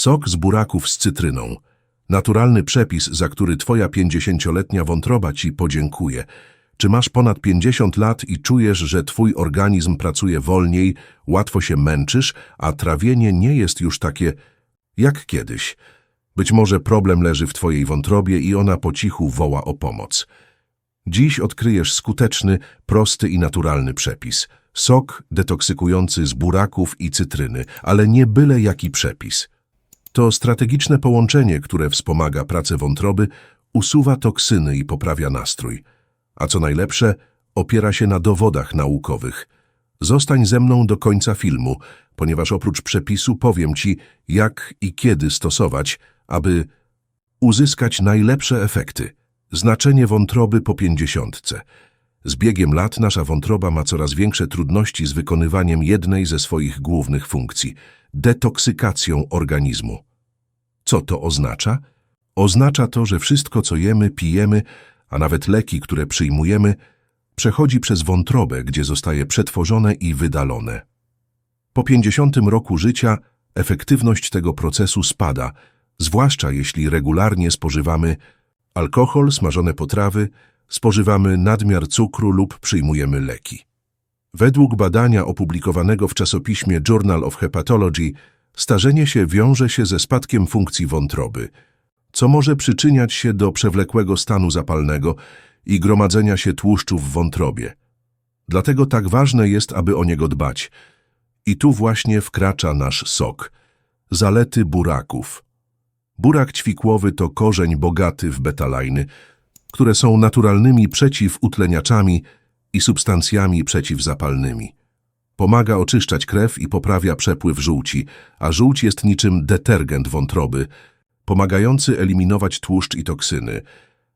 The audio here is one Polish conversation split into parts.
Sok z buraków z cytryną. Naturalny przepis, za który twoja pięćdziesięcioletnia wątroba ci podziękuje. Czy masz ponad 50 lat i czujesz, że twój organizm pracuje wolniej, łatwo się męczysz, a trawienie nie jest już takie jak kiedyś? Być może problem leży w twojej wątrobie i ona po cichu woła o pomoc. Dziś odkryjesz skuteczny, prosty i naturalny przepis. Sok detoksykujący z buraków i cytryny, ale nie byle jaki przepis. To strategiczne połączenie, które wspomaga pracę wątroby, usuwa toksyny i poprawia nastrój. A co najlepsze, opiera się na dowodach naukowych. Zostań ze mną do końca filmu, ponieważ oprócz przepisu powiem Ci, jak i kiedy stosować, aby uzyskać najlepsze efekty. Znaczenie wątroby po pięćdziesiątce. Z biegiem lat nasza wątroba ma coraz większe trudności z wykonywaniem jednej ze swoich głównych funkcji – detoksykacją organizmu. Co to oznacza? Oznacza to, że wszystko, co jemy, pijemy, a nawet leki, które przyjmujemy, przechodzi przez wątrobę, gdzie zostaje przetworzone i wydalone. Po 50 roku życia efektywność tego procesu spada, zwłaszcza jeśli regularnie spożywamy alkohol, smażone potrawy, spożywamy nadmiar cukru lub przyjmujemy leki. Według badania opublikowanego w czasopiśmie Journal of Hepatology, starzenie się wiąże się ze spadkiem funkcji wątroby, co może przyczyniać się do przewlekłego stanu zapalnego i gromadzenia się tłuszczu w wątrobie. Dlatego tak ważne jest, aby o niego dbać. I tu właśnie wkracza nasz sok. Zalety buraków. Burak ćwikłowy to korzeń bogaty w betalajny, które są naturalnymi przeciwutleniaczami i substancjami przeciwzapalnymi. Pomaga oczyszczać krew i poprawia przepływ żółci, a żółć jest niczym detergent wątroby, pomagający eliminować tłuszcz i toksyny.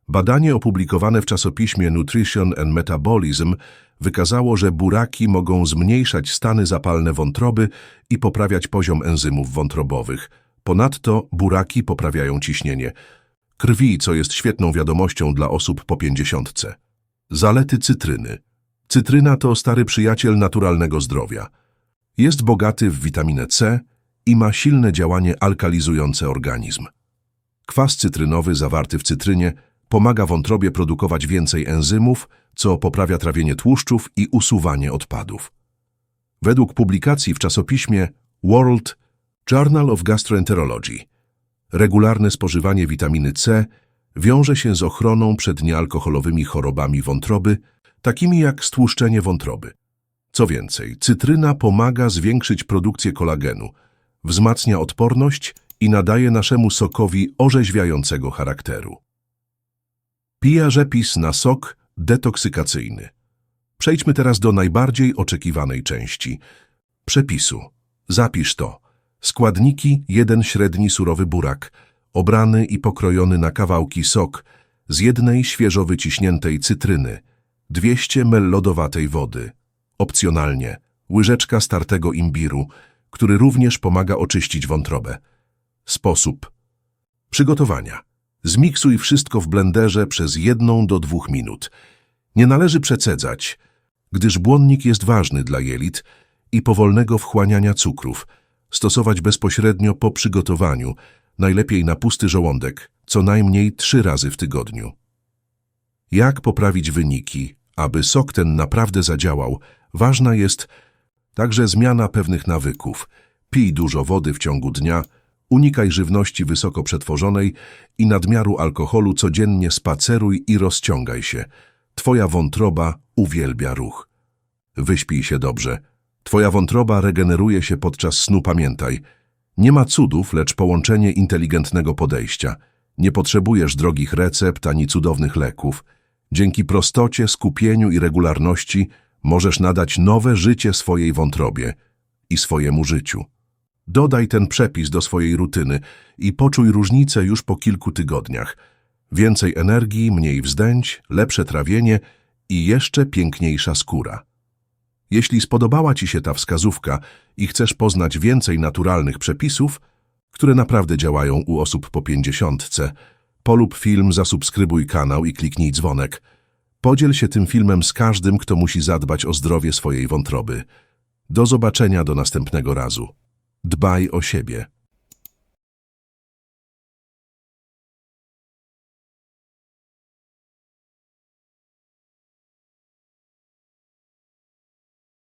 Badanie opublikowane w czasopiśmie Nutrition and Metabolism wykazało, że buraki mogą zmniejszać stany zapalne wątroby i poprawiać poziom enzymów wątrobowych. Ponadto buraki poprawiają ciśnienie krwi, co jest świetną wiadomością dla osób po pięćdziesiątce. Zalety cytryny. Cytryna to stary przyjaciel naturalnego zdrowia. Jest bogaty w witaminę C i ma silne działanie alkalizujące organizm. Kwas cytrynowy zawarty w cytrynie pomaga wątrobie produkować więcej enzymów, co poprawia trawienie tłuszczów i usuwanie odpadów. Według publikacji w czasopiśmie World Journal of Gastroenterology regularne spożywanie witaminy C wiąże się z ochroną przed niealkoholowymi chorobami wątroby, takimi jak stłuszczenie wątroby. Co więcej, cytryna pomaga zwiększyć produkcję kolagenu, wzmacnia odporność i nadaje naszemu sokowi orzeźwiającego charakteru. Pijarzepis na sok detoksykacyjny. Przejdźmy teraz do najbardziej oczekiwanej części – przepisu. Zapisz to. Składniki jeden średni surowy burak, obrany i pokrojony na kawałki sok z jednej świeżo wyciśniętej cytryny, 200 ml lodowatej wody. Opcjonalnie łyżeczka startego imbiru, który również pomaga oczyścić wątrobę. Sposób przygotowania. Zmiksuj wszystko w blenderze przez jedną do dwóch minut. Nie należy przecedzać, gdyż błonnik jest ważny dla jelit i powolnego wchłaniania cukrów. Stosować bezpośrednio po przygotowaniu, najlepiej na pusty żołądek, co najmniej trzy razy w tygodniu. Jak poprawić wyniki? Aby sok ten naprawdę zadziałał, ważna jest także zmiana pewnych nawyków. Pij dużo wody w ciągu dnia, unikaj żywności wysoko przetworzonej i nadmiaru alkoholu codziennie spaceruj i rozciągaj się. Twoja wątroba uwielbia ruch. Wyśpij się dobrze. Twoja wątroba regeneruje się podczas snu, pamiętaj. Nie ma cudów, lecz połączenie inteligentnego podejścia. Nie potrzebujesz drogich recept ani cudownych leków. Dzięki prostocie, skupieniu i regularności możesz nadać nowe życie swojej wątrobie i swojemu życiu. Dodaj ten przepis do swojej rutyny i poczuj różnicę już po kilku tygodniach. Więcej energii, mniej wzdęć, lepsze trawienie i jeszcze piękniejsza skóra. Jeśli spodobała Ci się ta wskazówka i chcesz poznać więcej naturalnych przepisów, które naprawdę działają u osób po pięćdziesiątce, polub film, zasubskrybuj kanał i kliknij dzwonek. Podziel się tym filmem z każdym, kto musi zadbać o zdrowie swojej wątroby. Do zobaczenia do następnego razu. Dbaj o siebie.